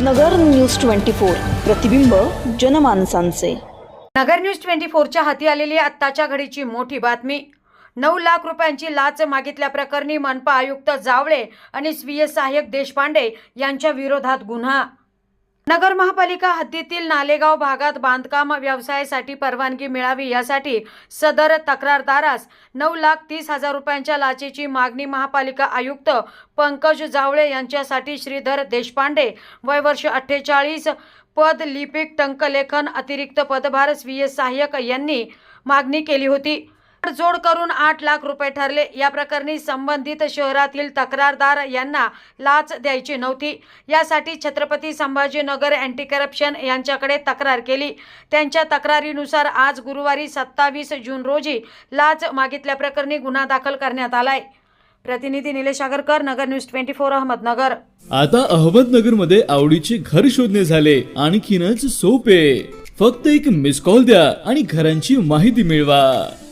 नगर news twenty four. प्रतिबिंब जनमानसांचे. नगर news twenty फोरच्या हाती आलेली आत्ताच्या घडीची मोठी बातमी. नऊ लाख रुपयांची लाच मागितल्याप्रकरणी मनपा आयुक्त जावळे आणि स्वीय सहाय्यक देशपांडे यांच्या विरोधात गुन्हा. नगर महापालिका हद्दीतील नालेगाव भागात बांधकाम व्यवसायासाठी परवानगी मिळावी यासाठी सदर तक्रारदारास नऊ लाख तीस हजार रुपयांच्या लाचेची मागणी महापालिका आयुक्त पंकज जावळे यांच्यासाठी श्रीधर देशपांडे वय वर्ष अठ्ठेचाळीस पद लिपिक टंकलेखन अतिरिक्त पदभार स्वीय सहाय्यक यांनी मागणी केली होती. जोड करून आठ लाख रुपये ठरले. या प्रकरणी संबंधित शहरातील तक्रारदार यांना लाच द्यायची नव्हती. यासाठी छत्रपती संभाजीनगर अँटी करप्शन यांच्याकडे तक्रार केली. त्यांच्या तक्रारीनुसार आज गुरुवारी सत्तावीस जून रोजी लाच मागितल्याप्रकरणी गुन्हा दाखल करण्यात आलाय. प्रतिनिधी Nilesh Agarkar Nagar news twenty four Ahmednagar. आता अहमदनगरमध्ये आवडीचे घर शोधणे झाले. आणखीनच सोपे. फक्त एक मिस कॉल द्या आणि घरांची माहिती मिळवा.